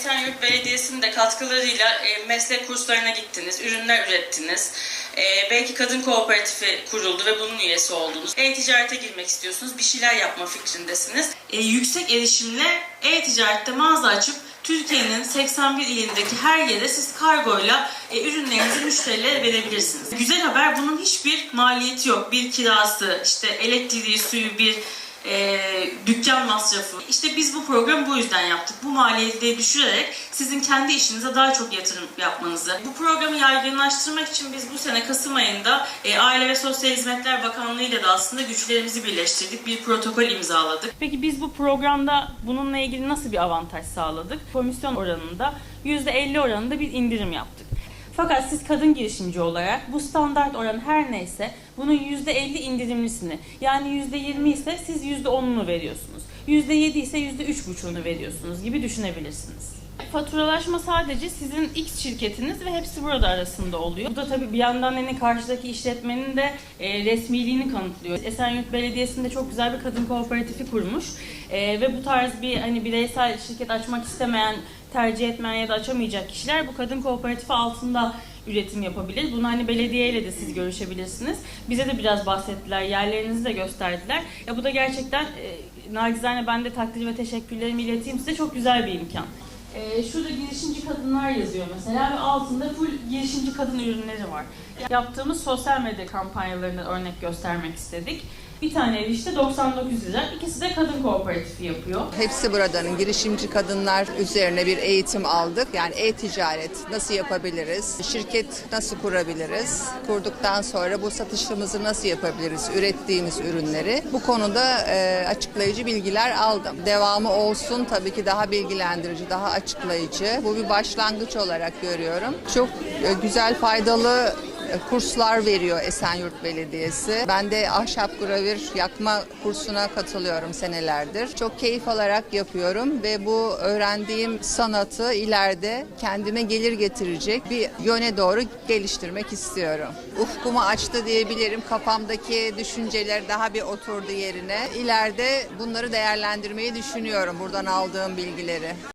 Esenyurt Belediyesi'nin de katkılarıyla e, meslek kurslarına gittiniz, ürünler ürettiniz. E, belki kadın kooperatifi kuruldu ve bunun üyesi oldunuz. E-ticarete girmek istiyorsunuz, bir şeyler yapma fikrindesiniz. E, yüksek erişimle e-ticarette mağaza açıp Türkiye'nin 81 ilindeki her yere siz kargoyla e, ürünlerinizi müşterilere verebilirsiniz. Güzel haber bunun hiçbir maliyeti yok. Bir kirası, işte elektriği, suyu, bir e, dükkan masrafı. İşte biz bu programı bu yüzden yaptık. Bu maliyeti düşürerek sizin kendi işinize daha çok yatırım yapmanızı. Bu programı yaygınlaştırmak için biz bu sene Kasım ayında e, Aile ve Sosyal Hizmetler Bakanlığı ile de aslında güçlerimizi birleştirdik. Bir protokol imzaladık. Peki biz bu programda bununla ilgili nasıl bir avantaj sağladık? Komisyon oranında %50 oranında bir indirim yaptık. Fakat siz kadın girişimci olarak bu standart oran her neyse bunun %50 indirimlisini yani %20 ise siz %10'unu veriyorsunuz. %7 ise %3,5'unu veriyorsunuz gibi düşünebilirsiniz. Faturalaşma sadece sizin X şirketiniz ve hepsi burada arasında oluyor. Bu da tabii bir yandan hani karşıdaki işletmenin de e, resmiliğini kanıtlıyor. Esenyurt Belediyesi'nde çok güzel bir kadın kooperatifi kurmuş E, ve bu tarz bir hani bireysel şirket açmak istemeyen, tercih etmeyen ya da açamayacak kişiler bu kadın kooperatifi altında üretim yapabilir. Bunu hani belediyeyle de siz görüşebilirsiniz. Bize de biraz bahsettiler, yerlerinizi de gösterdiler. Ya bu da gerçekten e, nacizane ben de takdir ve teşekkürlerimi ileteyim size çok güzel bir imkan. Ee, şurada girişimci kadınlar yazıyor mesela ve altında full girişimci kadın ürünleri var. Yaptığımız sosyal medya kampanyalarını örnek göstermek istedik. Bir tane işte 99 lira, ikisi de kadın kooperatifi yapıyor. Hepsi buradanın girişimci kadınlar üzerine bir eğitim aldık. Yani e-ticaret nasıl yapabiliriz? Şirket nasıl kurabiliriz? Kurduktan sonra bu satışımızı nasıl yapabiliriz? Ürettiğimiz ürünleri. Bu konuda e, açıklayıcı bilgiler aldım. Devamı olsun tabii ki daha bilgilendirici, daha açıklayıcı. Bu bir başlangıç olarak görüyorum. Çok e, güzel, faydalı kurslar veriyor Esenyurt Belediyesi. Ben de ahşap gravür yakma kursuna katılıyorum senelerdir. Çok keyif alarak yapıyorum ve bu öğrendiğim sanatı ileride kendime gelir getirecek bir yöne doğru geliştirmek istiyorum. Ufkumu açtı diyebilirim. Kafamdaki düşünceler daha bir oturdu yerine. İleride bunları değerlendirmeyi düşünüyorum buradan aldığım bilgileri.